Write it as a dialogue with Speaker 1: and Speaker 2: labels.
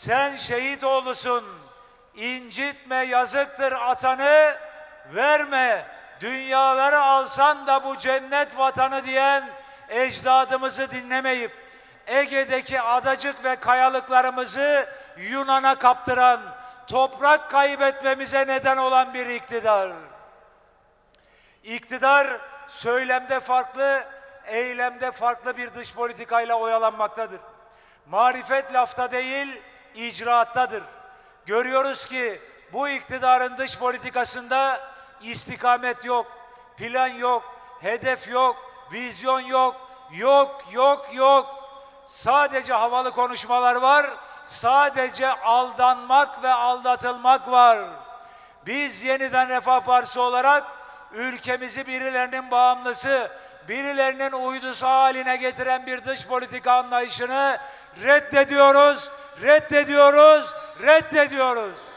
Speaker 1: Sen şehit oğlusun. İncitme yazıktır atanı. Verme dünyaları alsan da bu cennet vatanı diyen ecdadımızı dinlemeyip Ege'deki adacık ve kayalıklarımızı Yunan'a kaptıran, toprak kaybetmemize neden olan bir iktidar. İktidar söylemde farklı, eylemde farklı bir dış politikayla oyalanmaktadır. Marifet lafta değil, icraattadır. Görüyoruz ki bu iktidarın dış politikasında istikamet yok, plan yok, hedef yok, vizyon yok, yok, yok, yok. Sadece havalı konuşmalar var, sadece aldanmak ve aldatılmak var. Biz yeniden Refah Partisi olarak ülkemizi birilerinin bağımlısı, birilerinin uydusu haline getiren bir dış politika anlayışını reddediyoruz, reddediyoruz, reddediyoruz.